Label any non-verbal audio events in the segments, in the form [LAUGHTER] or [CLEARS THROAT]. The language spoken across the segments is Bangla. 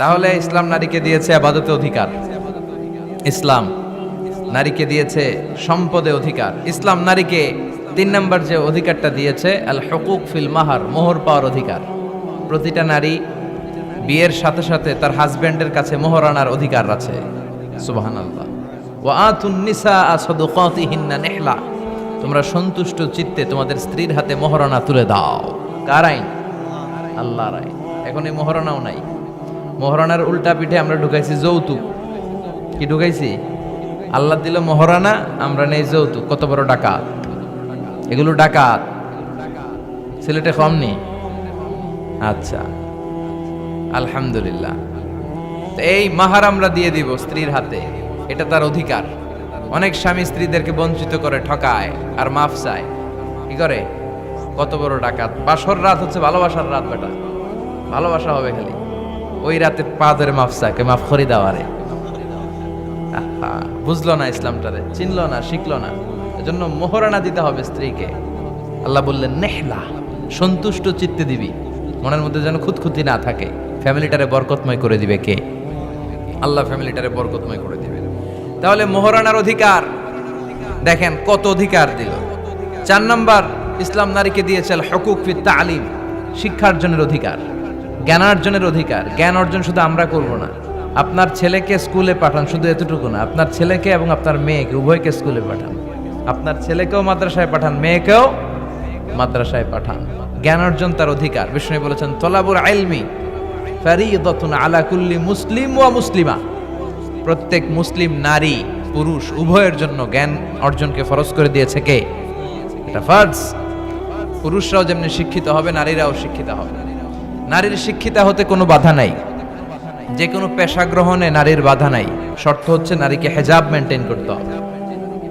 তাহলে ইসলাম নারীকে দিয়েছে আবাদতে অধিকার। ইসলাম নারীকে দিয়েছে সম্পদে অধিকার। ইসলাম নারীকে তিন নম্বর যে অধিকারটা দিয়েছে আল হকুক ফিল মাহার, মোহর পাওয়ার অধিকার। প্রতিটা নারী বিয়ের সাথে সাথে তার হাজবেন্ডের কাছে মোহর আনার অধিকার আছে। সুবাহান আল্লাহ ও আতুন নিসা আসদুকাতিহিন্না নেহলা। তোমরা সন্তুষ্ট চিত্তে তোমাদের স্ত্রীর হাতে মোহরানা তুলে দাও। কার আইন? আল্লাহর আইন। এখন এই মোহরানাও নাই। মোহরানার উল্টা পিঠে আমরা ঢুকাইছি যৌতুক। কি ঢুকাইছি? আল্লাহ দিল, মোহরানা, আমরা নেই যৌতুক, কত বড় ডাকাত। এগুলো ডাকাত। সিলেটে কম নেই আচ্ছা। আলহামদুলিল্লাহ। এই মাহার আমরা দিয়ে দিব স্ত্রীর হাতে। এটা তার অধিকার। অনেক স্বামী স্ত্রীদেরকে বঞ্চিত করে, ঠকায় আর মাফ চায়। কি করে? কত বড় ডাকাত। বাসর রাত হচ্ছে, ভালোবাসার রাত বেটা। ভালোবাসা হবে খালি। ওই রাতে পা ধরে মাফ চাকে, মাফ করি দেওয়ারে বুঝলো না ইসলামটারে, চিনলো না, শিখলো না। এজন্য মোহরানা দিতে হবে স্ত্রীকে। আল্লাহ বললেন, নেহলা, সন্তুষ্ট চিত্তে দিবি। মনের মধ্যে যেন খুঁতখুতি না থাকে। ফ্যামিলিটারে বরকতময় করে দিবে কে? আল্লাহ ফ্যামিলিটারে বরকতময় করে দিবে তাহলে মোহরানার অধিকার। দেখেন কত অধিকার দিল। চার নাম্বার, ইসলাম নারীকে দিয়েছে হকুক ফি তালিম শিক্ষার্জনের অধিকার। জ্ঞানার্জনের অধিকার। জ্ঞান অর্জন শুধু আমরা করব না। আপনার ছেলেকে স্কুলে পাঠান, শুধু এতটুকু না। আপনার ছেলেকে এবং আপনার মেয়েকে, উভয়কে স্কুলে পাঠান। আপনার ছেলেকেও মাদ্রাসায় পাঠান, মেয়েকেও মাদ্রাসায় পাঠান। জ্ঞান অর্জন তার অধিকার। বিষ্ণু বলেছেন তলাবুর আইলমি ফারিদাতুন আলা কুল্লি মুসলিম ওয়া মুসলিমা। প্রত্যেক মুসলিম নারী, পুরুষ উভয়ের জন্য জ্ঞান অর্জনকে ফরজ করে দিয়েছে কে? এটা ফার্জ। পুরুষরাও যেমনি শিক্ষিত হবে, নারীরাও শিক্ষিত হবে। নারীর শিক্ষিতা হতে কোনো বাধা নাই। যে কোনো পেশা গ্রহণে নারীর বাধা নাই। শর্ত হচ্ছে নারীকে হেজাব মেনটেন করতে হবে।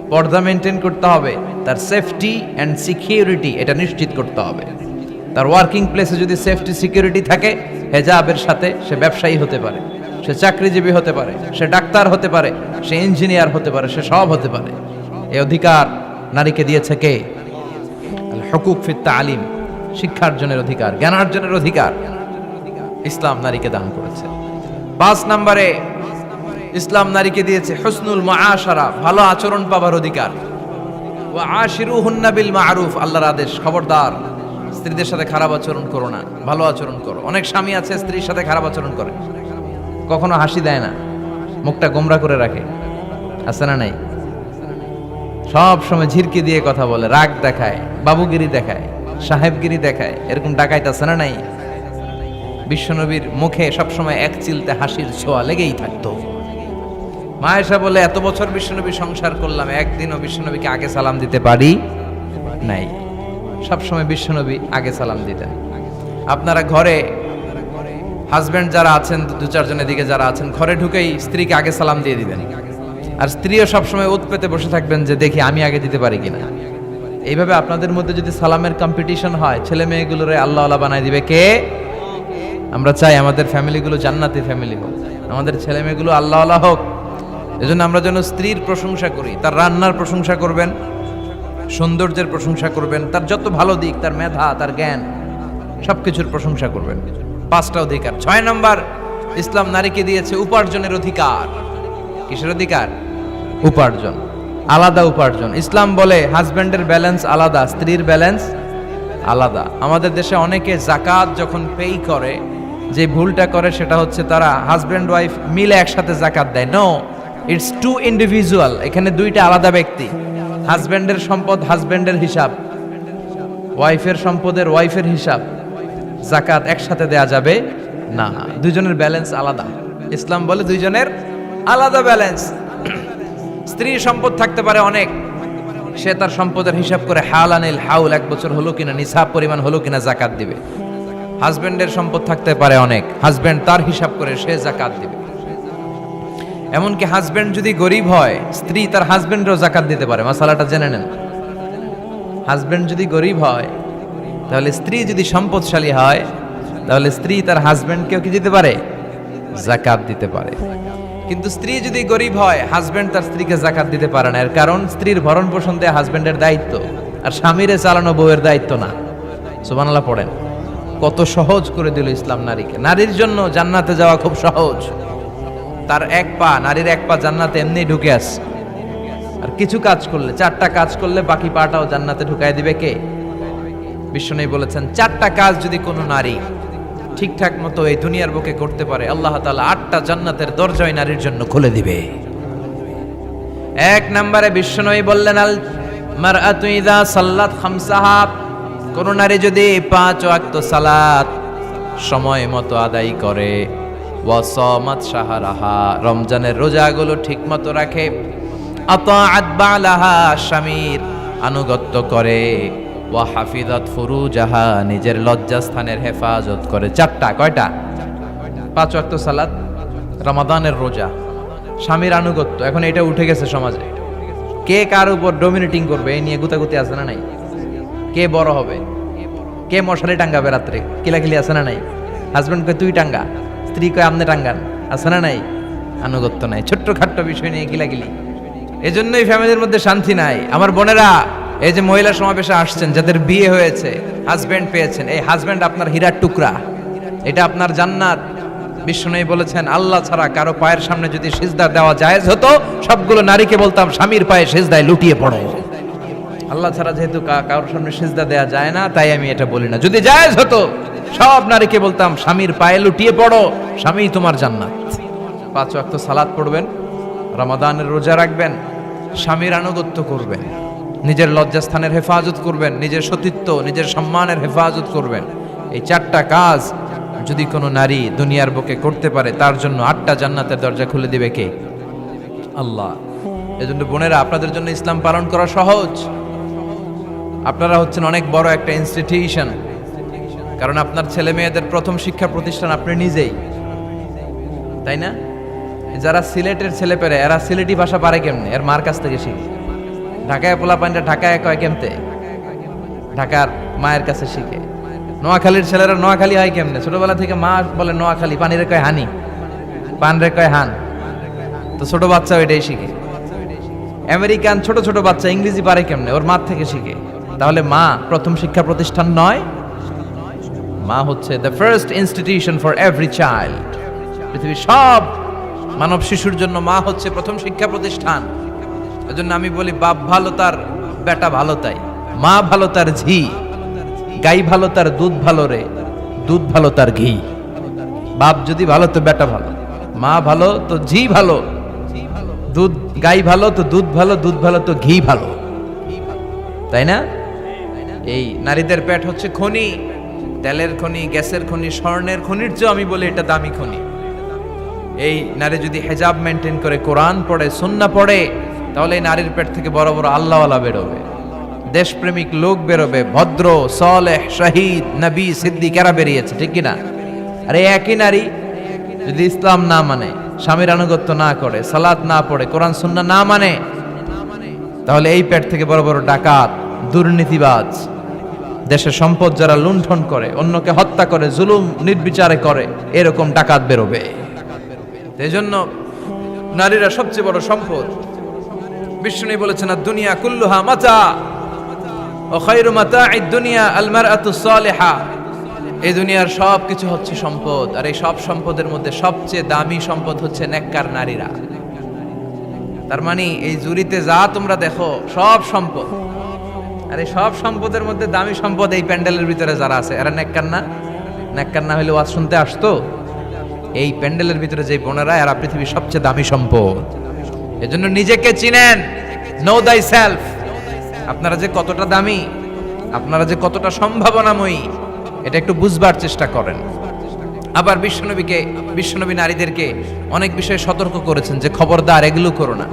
পর্দা মেনটেন করতে হবে। তার সেফটি অ্যান্ড সিকিউরিটি এটা নিশ্চিত করতে হবে। তার ওয়ার্কিং প্লেসে যদি সেফটি সিকিউরিটি থাকে, হেজাবের সাথে সে ব্যবসায়ী হতে পারে। সে চাকরিজীবী হতে পারে। সে ডাক্তার হতে পারে। সে ইঞ্জিনিয়ার হতে পারে। সে সব হতে পারে। এই অধিকার নারীকে দিয়েছে কে? হকুক ফিত তালিম শিক্ষার্জনের অধিকার, জ্ঞানার্জনের অধিকার। ইসলাম নারীকে দান করেছে। পাঁচ নম্বরে ইসলাম নারীকে দিয়েছে হসনুল মাআশারা, ভালো আচরণ পাবার অধিকার। ও আশিরু বিল মারুফ, আল্লাহর আদেশ, খবরদার। স্ত্রীদের সাথে খারাপ আচরণ করো না, ভালো আচরণ করো। অনেক স্বামী আছে স্ত্রীর সাথে খারাপ আচরণ করে। কখনো হাসি দেয় না, মুখটা গোমরা করে রাখে। আছে না নাই? সব সময় ঝিরকি দিয়ে কথা বলে, রাগ দেখায়, বাবুগিরি দেখায়, সাহেবগিরি দেখায়, এরকম ডাকাইত আছে না নাই? বিশ্বনবীর মুখে সবসময় এক চিলতে হাসির ছোঁয়া লেগেই থাকতো। মায়েশা বলে, এত বছর বিশ্বনবী সংসার করলাম, একদিনও বিশ্বনবীকে আগে সালাম দিতে পারি নাই। সবসময় বিশ্বনবী আগে সালাম দিতেন। আপনারা ঘরে হাজব্যান্ড যারা আছেন, দু চারজনের দিকে যারা আছেন, ঘরে ঢুকেই স্ত্রীকে আগে সালাম দিয়ে দিবেন আর স্ত্রীও সবসময় ওত পেতে বসে থাকবেন যে, দেখি, আমি আগে দিতে পারি কিনা? এইভাবে আপনাদের মধ্যে যদি সালামের কম্পিটিশন হয়, ছেলে মেয়েগুলোরে আল্লাহ আল্লাহ বানাই দিবে কে? আমরা চাই আমাদের ফ্যামিলিগুলো জান্নাতি ফ্যামিলি হোক। আমাদের ছেলে মেয়েগুলো আল্লাহ আল্লাহ হোক। এজন্য আমরা যেন স্ত্রীর প্রশংসা করি, তার রান্নার প্রশংসা করবেন, সৌন্দর্যের প্রশংসা করবেন, তার যত ভালো দিক, তার মেধা, তার জ্ঞান সব কিছুর প্রশংসা করবেন। পাঁচটা অধিকার ছয় নম্বর, ইসলাম নারীকে দিয়েছে উপার্জনের অধিকার। কিসের অধিকার? উপার্জন। আলাদা উপার্জন। ইসলাম বলে হাজব্যান্ডের ব্যালেন্স আলাদা, স্ত্রীর ব্যালেন্স আলাদা। আমাদের দেশে অনেকে জাকাত যখন পেই করে যে ভুলটা করে সেটা হচ্ছে তারা হাজব্যান্ড ওয়াইফ মিলে একসাথে জাকাত দেয়। নো ইটস টু ইন্ডিভিজুয়াল এখানে দুইটা আলাদা ব্যক্তি। হাজব্যান্ডের সম্পদ হাজব্যান্ডের হিসাব। ওয়াইফের সম্পদের ওয়াইফের হিসাব। জাকাত একসাথে দেয়া যাবে না। দুইজনের ব্যালেন্স আলাদা। ইসলাম বলে দুইজনের আলাদা ব্যালেন্স স্ত্রী সম্পদ থাকতে পারে অনেক। সে তার সম্পদের হিসাব করে হাল আনিল হাউল, এক বছর হলো কিনা, নিসাব পরিমাণ হলো কিনা জাকাত দিবে। হাজবেন্ডের সম্পদ থাকতে পারে অনেক। হাজবেন্ড তার হিসাব করে সে জাকাত দিবে। এমনকি হাজবেন্ড যদি গরিব হয়, স্ত্রী তার হাজবেন্ডেরও জাকাত দিতে পারে। মশালাটা জেনে নেন। হাজবেন্ড যদি গরিব হয়, তাহলে স্ত্রী যদি সম্পদশালী হয়, তাহলে স্ত্রী তার হাজবেন্ডকেও কি দিতে পারে? জাকাত দিতে পারে। কিন্তু স্ত্রী যদি গরিব হয়, হাজবেন্ড তার স্ত্রীকে জাকাত দিতে পারে না। এর কারণ, স্ত্রীর ভরণ পোষণ দেয়া হাজবেন্ডের দায়িত্ব। আর স্বামীরে চালানো বউয়ের দায়িত্ব না। সুবানাল্লাহ পড়েন। কত সহজ করে দিল ইসলাম নারীকে। নারীর জন্য জান্নাতে যাওয়া খুব সহজ। তার এক পা, নারীর এক পা জান্নাতে এমনি ঢুকে আসছে আর কিছু কাজ করলে, চারটা কাজ করলে বাকি পাটাও জান্নাতে ঢুকাই দিবে কে? বিষ্ণু বলেছেন, চারটা কাজ যদি কোনো নারী ঠিকঠাক মতো এই দুনিয়ার বুকে করতে পারে, আল্লাহ তাআলা আটটা জান্নাতের দরজায় নারীর জন্য খুলে দিবে। এক নম্বরে বিষ্ণুই বললেন আল মারআতু ইযা সাল্লাত খামসাহা। কোন নারী যদি পাঁচ ওয়াক্ত সালাত সময় মতো আদায় করে, ওয়াসামাত শাহরাহা, রমজানের রোজাগুলো ঠিক মতো রাখে বালাহা স্বামীর আনুগত্য করে, ওয়া হাফিজাত ফুরুজাহা, নিজের লজ্জাস্থানের হেফাজত করে। চারটা, কয়টা? পাঁচ ওয়াক্ত সালাত, রমাদানের রোজা, স্বামীর আনুগত্য। এখন এটা উঠে গেছে সমাজে। কে কার উপর ডমিনেটিং করবে? এই নিয়ে গুতাগুতি আছে না নাই? কে বড় হবে? কে মশারি টাঙ্গাবে রাত্রে? কিলাকিলি আছে না নাই? হাজবেন্ড কয়, তুই টাঙ্গা। স্ত্রী কয়, আমনে টাঙ্গান। আছে না নাই? আনুগত্য নাই। ছোট্ট খাট্ট বিষয় নিয়ে কিলাকিলি। এই জন্যই ফ্যামিলির মধ্যে শান্তি নাই। আমার বোনেরা, এই যে মহিলা সমাবেশে আসছেন, যাদের বিয়ে হয়েছে হাজবেন্ড পেয়েছেন, এই হাজবেন্ড আপনার হীরার টুকরা। এটা আপনার জান্নাত। বিষ্ণুই বলেছেন, আল্লাহ ছাড়া কারও পায়ের সামনে যদি সিজদা দেওয়া জায়েজ হতো, সবগুলো নারীকে বলতাম, স্বামীর পায়ে সিজদায় লুটিয়ে পড়ো। আল্লাহ ছাড়া যেহেতু কারোর সামনে সিজদা দেওয়া যায় না, তাই আমি এটা বলি না। যদি জায়েজ হতো, সব নারীকে বলতাম, স্বামীর পায়ে লুটিয়ে পড়ো, স্বামী তোমার জান্নাত। পাঁচ ওয়াক্ত সালাদ পড়বেন, রমাদানের রোজা রাখবেন, স্বামীর আনুগত্য করবেন, নিজের লজ্জাস্থানের হেফাজত করবেন, নিজের সতীত্ব, নিজের সম্মানের হেফাজত করবেন। এই চারটা কাজ যদি কোনো নারী দুনিয়ার বুকে করতে পারে, তার জন্য আটটা জান্নাতের দরজা খুলে দিবে কে? আল্লাহ। এজন্য বোনেরা, আপনাদের জন্য ইসলাম পালন করা সহজ। আপনারা হচ্ছেন অনেক বড় একটা ইনস্টিটিউশন কারণ আপনার ছেলে মেয়েদের প্রথম শিক্ষা প্রতিষ্ঠান আপনি নিজেই। তাই না? যারা সিলেটের ছেলে পেরে এরা সিলেটি ভাষা পারে কেমনে? এর মার কাছ থেকে শিখে। ঢাকায় পোলা পানিটা ঢাকায় কয় কেমতে? ঢাকার মায়ের কাছে শিখে। নোয়াখালীর ছেলেরা নোয়াখালী হয় কেমনে? ছোটবেলা থেকে মা বলে নোয়াখালী, পানিরে কয় হানি। পানরে কয় হান। তো ছোট বাচ্চা এটাই শিখে। আমেরিকান ছোট ছোট বাচ্চা ইংরেজি পারে কেমনে? ওর মার থেকে শিখে। তাহলে মা প্রথম শিক্ষা প্রতিষ্ঠান নয়। মা হচ্ছে the first institution for every child পৃথিবীর সব মানব শিশুর জন্য মা হচ্ছে প্রথম শিক্ষা প্রতিষ্ঠান। এজন্য আমি বলি, বাপ ভালো তার, বেটা ভালো তাই। মা ভালো তার ঝি, গাই ভালো তার দুধ ভালো রে, দুধ ভালো তার ঘি। বাপ যদি ভালো, তো বেটা ভালো। মা ভালো, তো ঝি ভালো। দুধ, গাই ভালো, তো দুধ ভালো দুধ ভালো, তো ঘি ভালো। তাই না? এই নারীদের পেট হচ্ছে খনি, তেলের খনি, গ্যাসের খনি, স্বর্ণের খনির চেয়েও আমি বলি এটা দামি খনি। এই নারী যদি হেজাব মেনটেন করে, কোরআন পড়ে, সুন্না পড়ে, তাহলে এই নারীর পেট থেকে বড় বড় আল্লাহওয়ালা বেরোবে। দেশপ্রেমিক লোক বেরোবে, ভদ্র, সলেহ, শহীদ, নবী সিদ্দিকেরা বেরিয়েছে, ঠিক কিনা? আর এই একই নারী যদি ইসলাম না মানে স্বামীর আনুগত্য না করে, সালাত না পড়ে, কোরআন, সুন্না না মানে তাহলে এই পেট থেকে বড় বড় ডাকাত দুর্নীতিবাজ। দেশের সম্পদ যারা লুণ্ঠন করে, অন্যকে হত্যা করে, জুলুম নির্বিচারে করে, এরকম ডাকাত বেরোবে। এই জন্য নারীরা সবচেয়ে বড় সম্পদ। বিষ্ণু বলেছেন দুনিয়া কুল্লুহা মাতা, ও খৈরু এই এই দুনিয়ার সব কিছু হচ্ছে সম্পদ, আর এই সব সম্পদের মধ্যে সবচেয়ে দামি সম্পদ হচ্ছে নেককার নারীরা। তার মানে এই জুরিতে যা তোমরা দেখো, সব সম্পদ। আর এই সব সম্পদের মধ্যে দামি সম্পদ এই প্যান্ডেলের ভিতরে যারা আছে। এরা নেককার না নেককার না হলে ওয়াজ শুনতে আসতো। এই প্যান্ডেলের ভিতরে যে বোনেরা, এরা পৃথিবীর সবচেয়ে দামি সম্পদ। এজন্য নিজেকে চিনেন। নো দাই সেলফ আপনারা যে কতটা দামি, আপনারা যে কতটা সম্ভাবনাময়ী, এটা একটু বুঝবার চেষ্টা করেন। আবার বিশ্বনবীকে, বিশ্বনবী নারীদেরকে অনেক বিষয়ে সতর্ক করেছেন যে খবরদার, এগুলো করো না।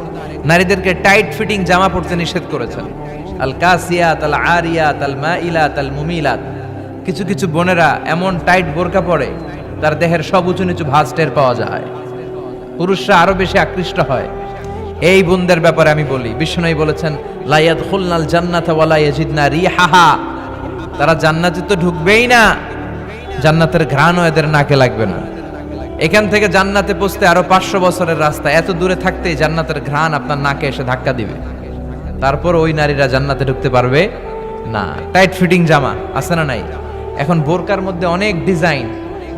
নারীদেরকে টাইট ফিটিং জামা পরতে নিষেধ করেছেন। আল কাসিয়াত আল আরিয়াত আল মাইলাত আল মুমিলাত কিছু কিছু বোনেরা এমন টাইট বোরকা পরে, তার দেহের সব উঁচু নিচু ভাঁজ টের পাওয়া যায়। পুরুষরা আরও বেশি আকৃষ্ট হয়। এই বোনদের ব্যাপারে আমি বলি বিষ্ণু বলেছেন লাইয়াদ খুলনাল জান্নাত ওয়ালা ইয়াজিদনা রিহাহা। তারা জান্নাতে তো ঢুকবেই না, জান্নাতের ঘ্রাণও এদের নাকে লাগবে না। এখান থেকে জান্নাতে পৌঁছতে আরও পাঁচশো বছরের রাস্তা, এত দূরে থাকতেই জান্নাতের ঘ্রাণ আপনার নাকে এসে ধাক্কা দিবে। তারপর ওই নারীরা জান্নাতে ঢুকতে পারবে না। টাইট ফিটিং জামা, আছে না নাই? এখন বোরকার মধ্যে অনেক ডিজাইন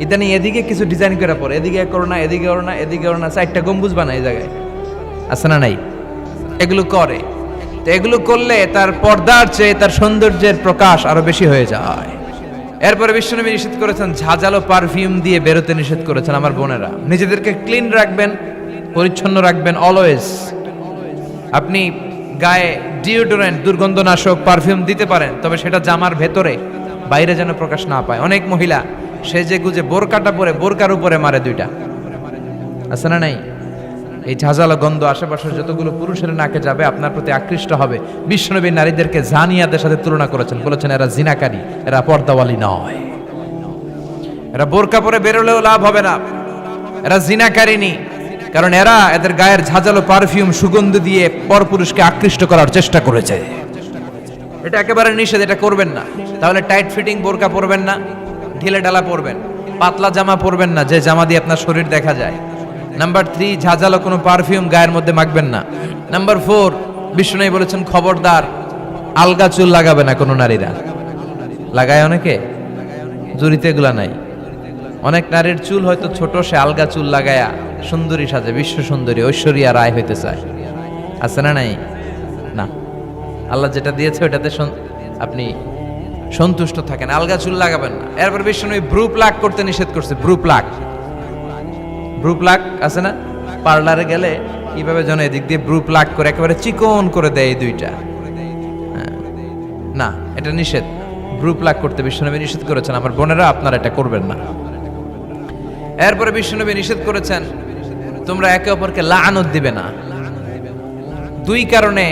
ইদানিং এদিকে কিছু ডিজাইন করে পড়ে। এদিকে করো না, এদিকে করো না, এদিকে করো না। চারটা গম্বুজ বানায় জায়গায়। আছে না নাই? এগুলো করে। তো এগুলো করলে তার পর্দার চেয়ে তার সৌন্দর্যের প্রকাশ আরও বেশি হয়ে যায়। এরপরে বিশ্বনবী নিষেধ করেছেন, ঝাঁঝালো পারফিউম দিয়ে বেরোতে নিষেধ করেছেন আমার বোনেরা। নিজেদেরকে ক্লিন রাখবেন, পরিচ্ছন্ন রাখবেন অলওয়েজ আপনি গায়ে ডিওডোরেন্ট দুর্গন্ধনাশক পারফিউম দিতে পারেন, তবে সেটা জামার ভেতরে, বাইরে যেন প্রকাশ না পায়। অনেক মহিলা সে যে গুজে বোরকাটা পরে, বোরকার উপরে মারে দুইটা। আছে না নাই? এই ঝাঁঝালো গন্ধ আশেপাশের যতগুলো পুরুষের নাকে যাবে, আপনার প্রতি আকৃষ্ট হবে। বিশ্বনবী নারীদেরকে জানিয়াদের সাথে তুলনা করেছেন। বলেছেন, এরা জিনাকারী, এরা পর্দাওয়ালি নয়। এরা বোরকা পরে বেরোলেও লাভ হবে না। এরা জিনাকারিনী কারণ এরা এদের গায়ের ঝাঁঝালো পারফিউম, সুগন্ধ দিয়ে পরপুরুষকে আকৃষ্ট করার চেষ্টা করেছে। এটা একেবারে নিষেধ, এটা করবেন না। তাহলে টাইট ফিটিং, বোরকা পরবেন না, ঢিলে ডালা পরবেন, পাতলা জামা পরবেন না, যে জামা দিয়ে আপনার শরীর দেখা যায়। নাম্বার থ্রি ঝাঁঝালো কোনো পারফিউম গায়ের মধ্যে মাখবেন না। নাম্বার ফোর বিষ্ণু বলেছেন, খবরদার, আলগা চুল লাগাবে না কোনো নারীরা। লাগায় অনেকে? জুরিতে এগুলা নাই। অনেক নারীর চুল হয়তো ছোট, সে আলগা চুল লাগায়া সুন্দরী সাজে, বিশ্ব সুন্দরী, ঐশ্বরিয়া রায় হইতে চায়। আছে না নাই? না। আল্লাহ যেটা দিয়েছে ওটাতে আপনি সন্তুষ্ট থাকেন। আলগা চুল লাগাবেন না। এরপর বিষ্ণু ব্রু প্লাক করতে নিষেধ করছে ব্রু প্লাক ব্রু প্লাক আছে না? পার্লারে গেলে কীভাবে যেন এদিক দিয়ে ব্রু প্লাক করে একেবারে চিকন করে দেয় দুইটা। হ্যাঁ। না, এটা নিষেধ। ব্রু প্লাক করতে বিশ্বনবী নিষেধ করেছেন। আমার বোনেরা আপনারা এটা করবেন না। এরপরে বিশ্বনবী নিষেধ করেছেন তোমরা একে অপরকে লাআনত দিবে না। দুই কারণে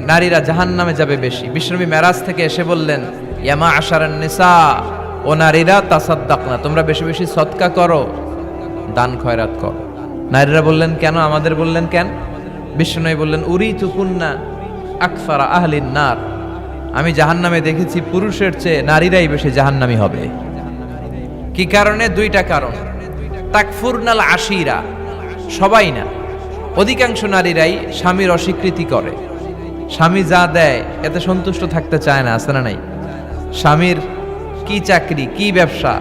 নারীরা জাহান নামে যাবে বেশি। বিশ্বনবী মেরাজ থেকে এসে বললেন, ইয়ামা আশারান নিসা, ও নারীরা তাসাদ্দাক না তোমরা বেশি বেশি সৎকা করো, দান খয়রাত করো। নারীরা বললেন, কেন? আমাদের বললেন, কেন? বিশ্বনবী বললেন উরি তুকুন্না আকফারা আহলিন নার। আমি জাহান্নামে দেখেছি পুরুষের চেয়ে নারীরাই বেশি জাহান্নামি হবে। কি কারণে? দুইটা কারণ। তাকফুরনাল আশিরা। সবাই না। অধিকাংশ নারীরাই স্বামীর অস্বীকৃতি করে। স্বামী যা দেয়, এতে সন্তুষ্ট থাকতে চায় না, আছে না নাই? স্বামীর কি চাকরি, কি ব্যবসা,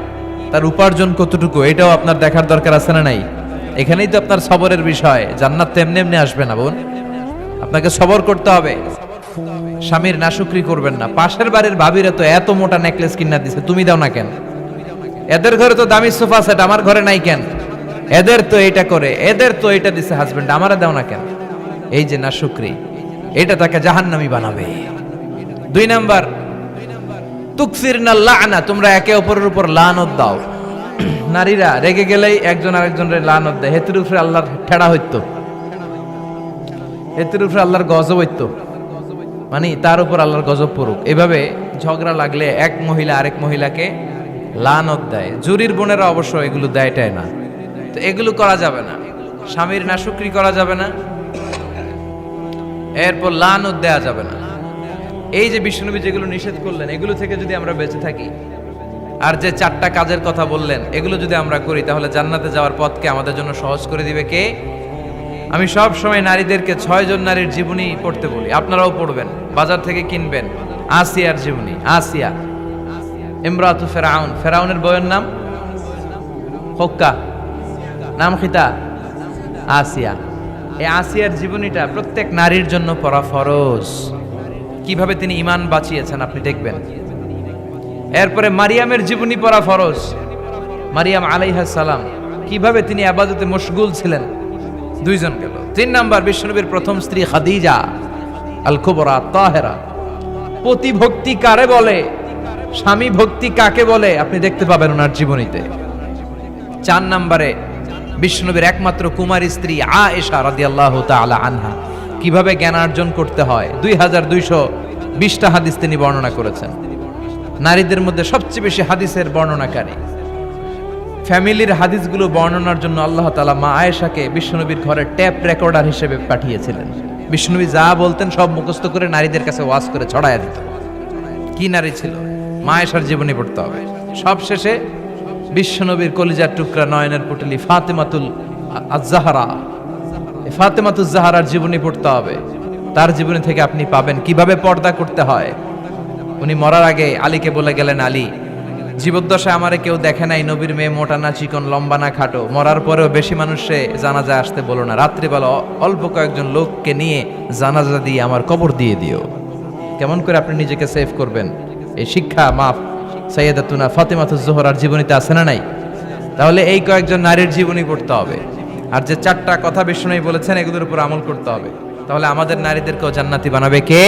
তার উপার্জন কতটুকু, এটাও আপনার দেখার দরকার আছে না নাই? এখানেই তো আপনার সবরের বিষয়, জান্নাত তেমনি এমনি আসবে না বোন। আপনাকে সবর করতে হবে। স্বামীর নাশুকরি করবেন না। পাশের বাড়ির ভাবিরা তো এত মোটা নেকলেস কিনা দিছে, তুমি দাও না কেন? এদের ঘরে তো দামি সোফা সেট আমার ঘরে নাই কেন? এদের তো এটা করে, এদের তো এটা দিছে হাজবেন্ড আমারা দাও না কেন? এই যে নাশুকরি এটা তাকে জাহান্নামি বানাবে। দুই নাম্বার তুকসির না লানা, তোমরা একে অপরের উপর লানত দাও। [CLEARS THROAT] নারীরা, রেগে গেলেই একজন আরেকজনের লানত দেয়। হেতুর উপরে আল্লাহর ঠেড়া হইত। হেতুর উপরে আল্লাহর গজব হইতো। মানে তার উপর আল্লাহর গজব পড়ুক। এভাবে ঝগড়া লাগলে এক মহিলা আরেক মহিলাকে লানত দেয়। জুরির বোনেরা অবশ্য এগুলো দেয়টাই না। তো এগুলো করা যাবে না। স্বামীর নাশুকরি করা যাবে না। এরপর লানত দেয়া যাবে না। এই যে বিষ্ণুনবী যেগুলো নিষেধ করলেন, এগুলো থেকে যদি আমরা বেঁচে থাকি, আর যে চারটা কাজের কথা বললেন, এগুলো যদি আমরা করি, তাহলে জান্নাতে যাওয়ার পথকে আমাদের জন্য সহজ করে দিবে কে? আমি সব সময় নারীদেরকে ছয়জন নারীর জীবনী পড়তে বলি। আপনারাও পড়বেন, বাজার থেকে কিনবেন। আসিয়ার জীবনী, আসিয়া। ইমরাতু ফেরাউন। ফেরাউনের বইয়ের নাম? হক্কা। নাম আসিয়া। এই আসিয়ার জীবনীটা প্রত্যেক নারীর জন্য পড়া ফরজ। কীভাবে তিনি ইমান বাঁচিয়েছেন আপনি দেখবেন। এরপরে মারিয়ামের জীবনী পড়া ফরজ। মারিয়াম আলাইহাস সালাম, কীভাবে তিনি আবাদতে মশগুল ছিলেন? দুইজন গেল। তিন নাম্বার বিষ্ণুনবীর প্রথম স্ত্রী খাদিজা আল কুবরা তাহেরা পতি ভক্তি কারে বলে? স্বামী ভক্তি কাকে বলে? আপনি দেখতে পাবেন ওনার জীবনীতে। চার নাম্বারে বিষ্ণুনবীর একমাত্র কুমারী স্ত্রী আয়েশা রাদিয়াল্লাহু তাআলা আনহা। কীভাবে জ্ঞানার্জন করতে হয়? দুই হাজার দুইশো বিশটা হাদিস তিনি বর্ণনা করেছেন। নারীদের মধ্যে সবচেয়ে বেশি হাদিসের বর্ণনাকারী। ফ্যামিলির হাদিসগুলো বর্ণনার জন্য আল্লাহ তালা মা আয়েশাকে বিষ্ণুনবীর ঘরে ট্যাপ রেকর্ডার হিসেবে পাঠিয়েছিলেন। বিষ্ণুনবী যা বলতেন সব মুখস্থ করে নারীদের কাছে ওয়াজ করে ছড়াইয়া দিত কি নারী ছিল? মা আয়েশার জীবনী পড়তে হবে। সব শেষে বিশ্বনবীর কলিজার টুকরা নয়নের পুটলি ফাতেমাতুল আজাহারা ফাতেমাতুল জাহারার জীবনী পড়তে হবে। তার জীবনী থেকে আপনি পাবেন কীভাবে পর্দা করতে হয়। উনি মরার আগে আলীকে বলে গেলেন, আলী, জীবদ্দশায় আমারে কেউ দেখে নাই, নবীর মেয়ে মোটা না, চিকন, লম্বা না, খাটো। মরার পরেও বেশি মানুষে জানাজা আসতে বলো না। রাত্রিবেলা অল্প কয়েকজন লোককে নিয়ে জানাজা দিয়ে আমার কবর দিয়ে দিও। কেমন করে আপনি নিজেকে সেভ করবেন? এই শিক্ষা মাফ সৈয়দাতুনা ফাতেমাতুজ জোহরার জীবনীতে আছে না নাই? তাহলে এই কয়েকজন নারীর জীবনী পড়তে হবে। আর যে চারটা কথা বিষ্ণু বলেছেন, এগুলোর উপর আমল করতে হবে। তাহলে আমাদের নারীদেরকেও জান্নাতি বানাবে কে?